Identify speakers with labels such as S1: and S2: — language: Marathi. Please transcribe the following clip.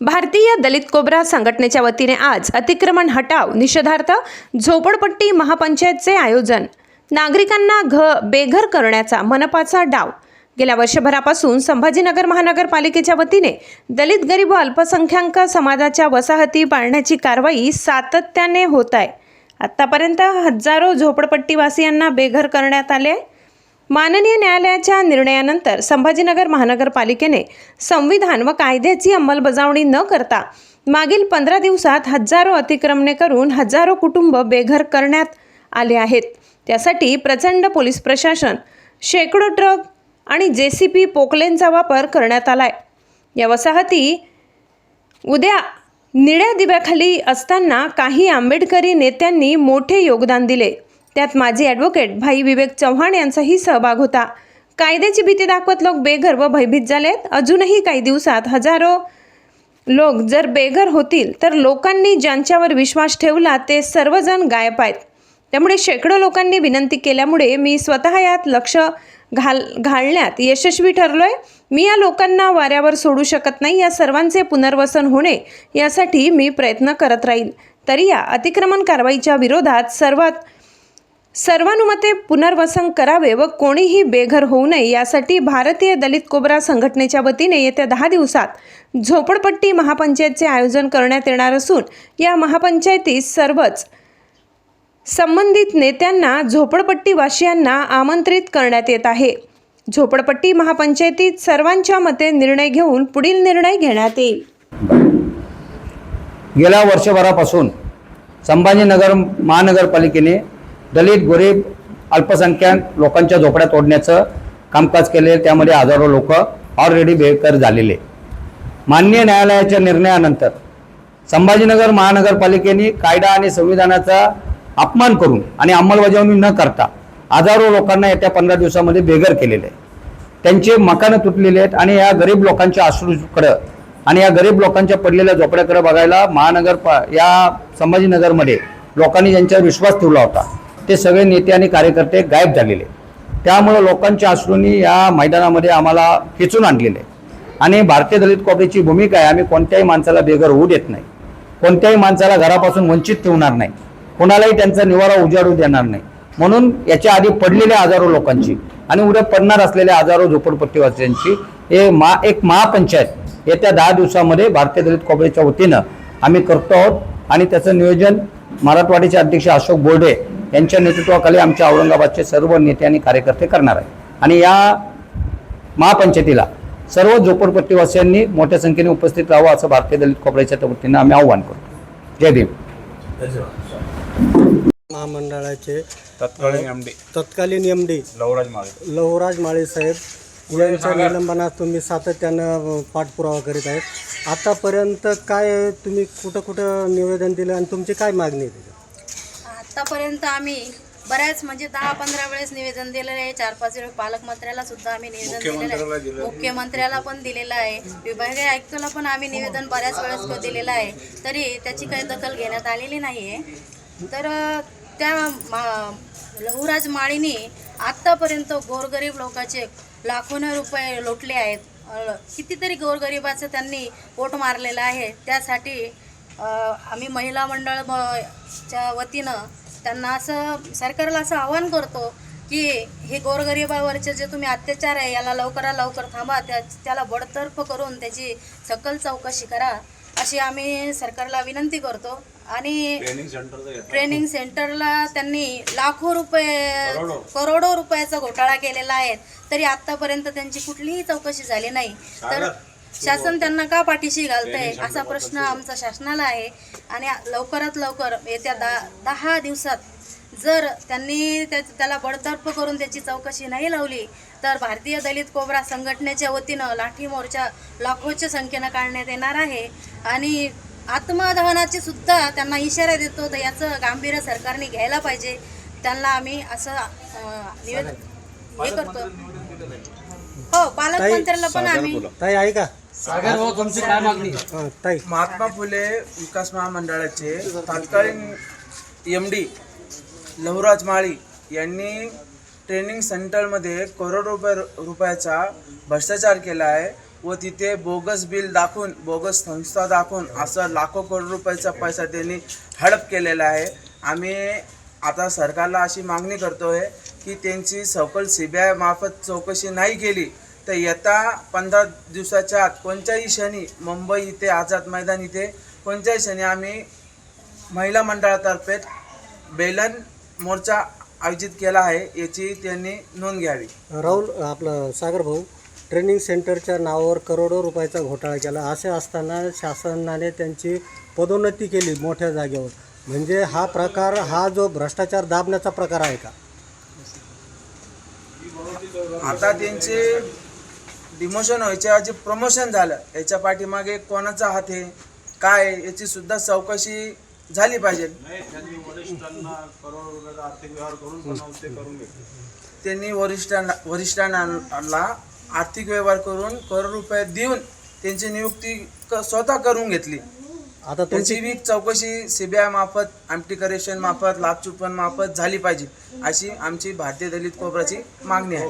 S1: भारतीय दलित कोबरा संघटनेच्या वतीने आज अतिक्रमण हटाव निषेधार्थ झोपडपट्टी महापंचायतचे आयोजन. नागरिकांना घ बेघर करण्याचा मनपाचा डाव. गेल्या वर्षभरापासून संभाजीनगर महानगरपालिकेच्या वतीने दलित गरीब व अल्पसंख्याक समाजाच्या वसाहती पाळण्याची कारवाई सातत्याने होत आहे. आत्तापर्यंत हजारो झोपडपट्टीवासियांना बेघर करण्यात आले आहे. माननीय न्यायालयाच्या निर्णयानंतर संभाजीनगर महानगरपालिकेने संविधान व कायद्याची अंमलबजावणी न करता मागील पंधरा दिवसात हजारो अतिक्रमणे करून हजारो कुटुंब बेघर करण्यात आले आहेत. त्यासाठी प्रचंड पोलीस प्रशासन शेकडो ट्रक आणि जे सी पी पोकलेनचा वापर करण्यात आला आहे या वसाहती उद्या निळ्या दिव्याखाली असताना काही आंबेडकरी नेत्यांनी मोठे योगदान दिले. त्यात माजी ॲडव्होकेट भाई विवेक चव्हाण यांचाही सहभाग होता. कायद्याची भीती दाखवत लोक बेघर व भयभीत झालेत. अजूनही काही दिवसात हजारो लोक जर बेघर होतील तर लोकांनी ज्यांच्यावर विश्वास ठेवला ते सर्वजण गायब आहेत. त्यामुळे शेकडो लोकांनी विनंती केल्यामुळे मी स्वतः यात लक्ष घाल घालण्यात यशस्वी ठरलो आहे मी या लोकांना वाऱ्यावर सोडू शकत नाही या सर्वांचे पुनर्वसन होणे यासाठी मी प्रयत्न करत राहील. तरी या अतिक्रमण कारवाईच्या विरोधात सर्वात सर्वानुमते पुनर्वसन करावे व कोणीही बेघर होऊ नये यासाठी भारतीय दलित कोबरा संघटनेच्या वतीने येत्या दहा दिवसात झोपडपट्टी महापंचायतचे आयोजन करण्यात येणार असून या महापंचायतीत सर्वच संबंधित नेत्यांना झोपडपट्टीवासियांना आमंत्रित करण्यात येत आहे. झोपडपट्टी महापंचायतीत सर्वांच्या मते निर्णय घेऊन पुढील निर्णय घेण्यात येईल.
S2: गेल्या वर्षभरापासून संभाजीनगर महानगरपालिकेने दलित गरीब अल्पसंख्याक लोकांच्या झोपड्या तोडण्याचं कामकाज केले त्यामध्ये हजारो लोक ऑलरेडी बेकार झालेले. मान्य न्यायालयाच्या निर्णयानंतर संभाजीनगर महानगरपालिकेने कायदा आणि संविधानाचा अपमान करून आणि अंमलबजावणी न करता हजारो लोकांना येत्या पंधरा दिवसामध्ये बेघर केलेले. आहे त्यांचे मकानं तुटलेले आहेत आणि या गरीब लोकांच्या आश्रूकडं आणि या गरीब लोकांच्या पडलेल्या झोपड्याकडे बघायला महानगर पा- या संभाजीनगरमध्ये लोकांनी ज्यांच्यावर विश्वास ठेवला होता ते सगळे नेते आणि कार्यकर्ते गायब झालेले. त्यामुळं लोकांच्या अश्रूंनी या मैदानामध्ये आम्हाला खेचून आणलेले. आणि भारतीय दलित काँग्रेसची भूमिका आहे आम्ही कोणत्याही माणसाला बेघर होऊ देत नाही. कोणत्याही माणसाला घरापासून वंचित ठेवणार नाही. कोणालाही त्यांचा निवारा उजाडू देणार नाही. म्हणून याच्या आधी पडलेल्या हजारो लोकांची आणि उद्या पडणार असलेल्या हजारो झोपडपट्टीवासियांची हे मा एक महापंचायत येत्या दहा दिवसामध्ये भारतीय दलित काँग्रेसच्या वतीनं आम्ही करतो आहोत. आणि त्याचं नियोजन मराठवाडीचे अध्यक्ष अशोक बोर्डे यांच्या नेतृत्वाखाली आमच्या औरंगाबादचे सर्व नेते आणि कार्यकर्ते करणार आहे आणि या महापंचायतीला सर्व झोपडपट्टीवासियांनी मोठ्या संख्येने उपस्थित राहावं असं भारतीय दलित काँग्रेसच्या वतीनं आम्ही आव्हान करतो. जय भीम.
S3: महामंडळाचे
S4: तत्कालीन एम डी
S3: तत्कालीन एम डी
S4: लवराज माळे.
S3: लवराज माळी साहेब यांच्या निलंबनात तुम्ही सातत्यानं पाठपुरावा करीत आहेत. आतापर्यंत काय तुम्ही कुठं कुठं निवेदन दिलं आणि तुमची काय मागणी आहे त्याच्यात?
S5: आतापर्यंत आम्ही बऱ्याच म्हणजे दहा पंधरा वेळेस निवेदन दिलेलं आहे. चार पाच वेळेस पालकमंत्र्याला सुद्धा आम्ही निवेदन दिलेलं आहे. मुख्यमंत्र्याला पण दिलेलं आहे. विभागीय आयुक्ताला पण आम्ही निवेदन बऱ्याच वेळेस दिलेलं आहे. तरी त्याची काही दखल घेण्यात आलेली नाही आहे तर त्या लहुराज माळीने आत्तापर्यंत गोरगरीब लोकांचे लाखोने रुपये लोटले आहेत. कितीतरी गोरगरिबाचं त्यांनी पोट मारलेलं आहे. त्यासाठी आम्ही महिला मंडळ च्या वतीनं त्यांना असं सरकारला असं आवाहन करतो की हे गोरगरिबावरचे जे तुम्ही अत्याचार आहे याला लवकरात लवकर थांबा त्या त्याला बडतर्फ करून त्याची सकल चौकशी करा अशी आम्ही सरकारला विनंती करतो. आणि
S4: ट्रेनिंग
S5: सेंटरला त्यांनी लाखो रुपये करोडो. रुपयाचा घोटाळा केलेला आहे. तरी आतापर्यंत त्यांची कुठलीही चौकशी झाली नाही. तर शासन त्यांना का पाठीशी घालतंय? असा प्रश्न आमचा शासनाला आहे. आणि लवकरात लवकर येत्या दहा दहा दिवसात जर त्यांनी त्या त्याला बडतर्फ करून त्याची चौकशी नाही लावली तर भारतीय दलित कोबरा संघटनेच्या वतीनं लाठी मोर्चा लाखोच्या संख्येनं काढण्यात येणार आहे. आणि आत्मदहनाचे सुद्धा त्यांना इशारा देतो तर याचं गांभीर्य सरकारने घ्यायला पाहिजे. त्यांना आम्ही असं निवेदन हे करतो. हो पालकमंत्र्याला पण आम्ही
S3: ताई ऐका हां, ताई.
S6: महात्मा फुले विकास महामंडळाचे तत्कालीन एम डी लहुराज माळी यांनी ट्रेनिंग सेंटरमध्ये करोड रुपये रुपयाचा भ्रष्टाचार केला आहे व तिथे बोगस बिल दाखवून बोगस संस्था दाखवून असं लाखो करोड रुपयाचा पैसा त्यांनी हडप केलेला आहे. आम्ही आता सरकारला अशी मागणी करतोय की त्यांची सखोल सी बी आय मार्फत चौकशी नाही केली तर येत्या पंधरा दिवसाच्या आत कोणत्याही क्षणी मुंबई इथे आझाद मैदान इथे कोणत्याही क्षणी आम्ही महिला मंडळातर्फे बेलन मोर्चा आयोजित केला आहे याची त्यांनी नोंद घ्यावी.
S3: राहुल आपलं सागर भाऊ ट्रेनिंग सेंटरच्या नावावर करोडो रुपयाचा घोटाळा केला. असे असताना शासनाने त्यांची पदोन्नती केली मोठ्या जागेवर. म्हणजे हा प्रकार हा जो भ्रष्टाचार दाबण्याचा प्रकार आहे का?
S6: आता त्यांचे डिमोशन व्हायच्या जे प्रमोशन झालं. याच्या पाठीमागे कोणाचा हात आहे? काय याची सुद्धा चौकशी झाली पाहिजे.
S4: त्यांनी वरिष्ठांना
S6: वरिष्ठांना वरिष्ठांना आर्थिक व्यवहार करून करोड रुपये देऊन त्यांची नियुक्ती क- स्वतः करून घेतली.
S3: आता
S6: त्यांची बी चौकशी सीबीआय मार्फत एमटी करेक्शन मार्फत लाचलुचपत मार्फत झाली पाहिजे अशी आमची भारतीय दलित कोपराची मागणी आहे.